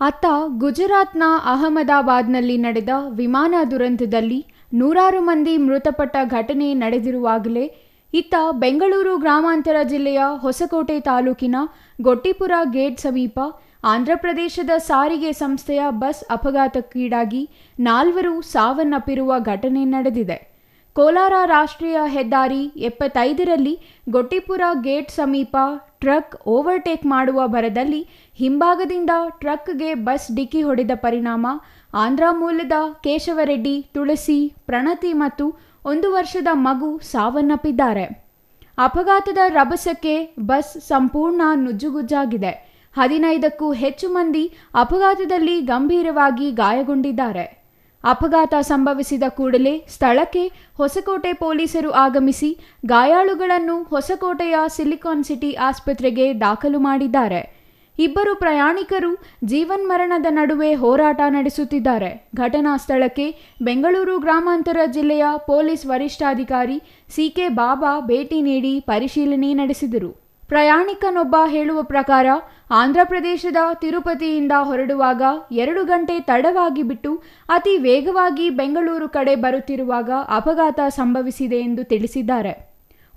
ಅತ್ತ ಗುಜರಾತ್ನ ಅಹಮದಾಬಾದ್ನಲ್ಲಿ ನಡೆದ ವಿಮಾನ ದುರಂತದಲ್ಲಿ ನೂರಾರು ಮಂದಿ ಮೃತಪಟ್ಟ ಘಟನೆ ನಡೆದಿರುವಾಗಲೇ ಇತ್ತ ಬೆಂಗಳೂರು ಗ್ರಾಮಾಂತರ ಜಿಲ್ಲೆಯ ಹೊಸಕೋಟೆ ತಾಲೂಕಿನ ಗೊಟ್ಟಿಪುರ ಗೇಟ್ ಸಮೀಪ ಆಂಧ್ರಪ್ರದೇಶದ ಸಾರಿಗೆ ಸಂಸ್ಥೆಯ ಬಸ್ ಅಪಘಾತಕ್ಕೀಡಾಗಿ ನಾಲ್ವರು ಸಾವನ್ನಪ್ಪಿರುವ ಘಟನೆ ನಡೆದಿದೆ. ಕೋಲಾರ ರಾಷ್ಟ್ರೀಯ ಹೆದ್ದಾರಿ ಎಪ್ಪತ್ತೈದರಲ್ಲಿ ಗೊಟ್ಟಿಪುರ ಗೇಟ್ ಸಮೀಪ ಟ್ರಕ್ ಓವರ್ಟೇಕ್ ಮಾಡುವ ಭರದಲ್ಲಿ ಹಿಂಭಾಗದಿಂದ ಟ್ರಕ್ಗೆ ಬಸ್ ಡಿಕ್ಕಿ ಹೊಡೆದ ಪರಿಣಾಮ ಆಂಧ್ರ ಮೂಲದ ಕೇಶವರೆಡ್ಡಿ, ತುಳಸಿ, ಪ್ರಣತಿ ಮತ್ತು ಒಂದು ವರ್ಷದ ಮಗು ಸಾವನ್ನಪ್ಪಿದ್ದಾರೆ. ಅಪಘಾತದ ರಭಸಕ್ಕೆ ಬಸ್ ಸಂಪೂರ್ಣ ನುಜ್ಜುಗುಜ್ಜಾಗಿದೆ. ಹದಿನೈದಕ್ಕೂ ಹೆಚ್ಚು ಮಂದಿ ಅಪಘಾತದಲ್ಲಿ ಗಂಭೀರವಾಗಿ ಗಾಯಗೊಂಡಿದ್ದಾರೆ. ಅಪಘಾತ ಸಂಭವಿಸಿದ ಕೂಡಲೇ ಸ್ಥಳಕ್ಕೆ ಹೊಸಕೋಟೆ ಪೊಲೀಸರು ಆಗಮಿಸಿ ಗಾಯಾಳುಗಳನ್ನು ಹೊಸಕೋಟೆಯ ಸಿಲಿಕಾನ್ ಸಿಟಿ ಆಸ್ಪತ್ರೆಗೆ ದಾಖಲು ಮಾಡಿದ್ದಾರೆ. ಇಬ್ಬರು ಪ್ರಯಾಣಿಕರು ಜೀವನ್ಮರಣದ ನಡುವೆ ಹೋರಾಟ ನಡೆಸುತ್ತಿದ್ದಾರೆ. ಘಟನಾ ಸ್ಥಳಕ್ಕೆ ಬೆಂಗಳೂರು ಗ್ರಾಮಾಂತರ ಜಿಲ್ಲೆಯ ಪೊಲೀಸ್ ವರಿಷ್ಠಾಧಿಕಾರಿ ಸಿಕೆ ಬಾಬಾ ಭೇಟಿ ನೀಡಿ ಪರಿಶೀಲನೆ ನಡೆಸಿದರು. ಪ್ರಯಾಣಿಕನೊಬ್ಬ ಹೇಳುವ ಪ್ರಕಾರ, ಆಂಧ್ರಪ್ರದೇಶದ ತಿರುಪತಿಯಿಂದ ಹೊರಡುವಾಗ ಎರಡು ಗಂಟೆ ತಡವಾಗಿ ಬಿಟ್ಟು ಅತಿ ವೇಗವಾಗಿ ಬೆಂಗಳೂರು ಕಡೆ ಬರುತ್ತಿರುವಾಗ ಅಪಘಾತ ಸಂಭವಿಸಿದೆ ಎಂದು ತಿಳಿಸಿದ್ದಾರೆ.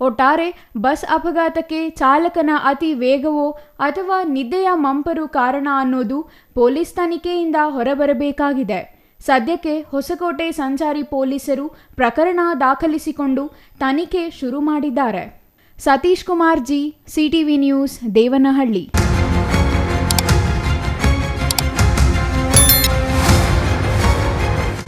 ಒಟ್ಟಾರೆ, ಬಸ್ ಅಪಘಾತಕ್ಕೆ ಚಾಲಕನ ಅತಿ ವೇಗವೋ ಅಥವಾ ನಿದ್ದೆಯ ಮಂಪರು ಕಾರಣ ಅನ್ನೋದು ಪೊಲೀಸ್ ತನಿಖೆಯಿಂದ ಹೊರಬರಬೇಕಾಗಿದೆ. ಸದ್ಯಕ್ಕೆ ಹೊಸಕೋಟೆ ಸಂಚಾರಿ ಪೊಲೀಸರು ಪ್ರಕರಣ ದಾಖಲಿಸಿಕೊಂಡು ತನಿಖೆ ಶುರು ಮಾಡಿದ್ದಾರೆ. Satish Kumar G CTV news Devanahalli.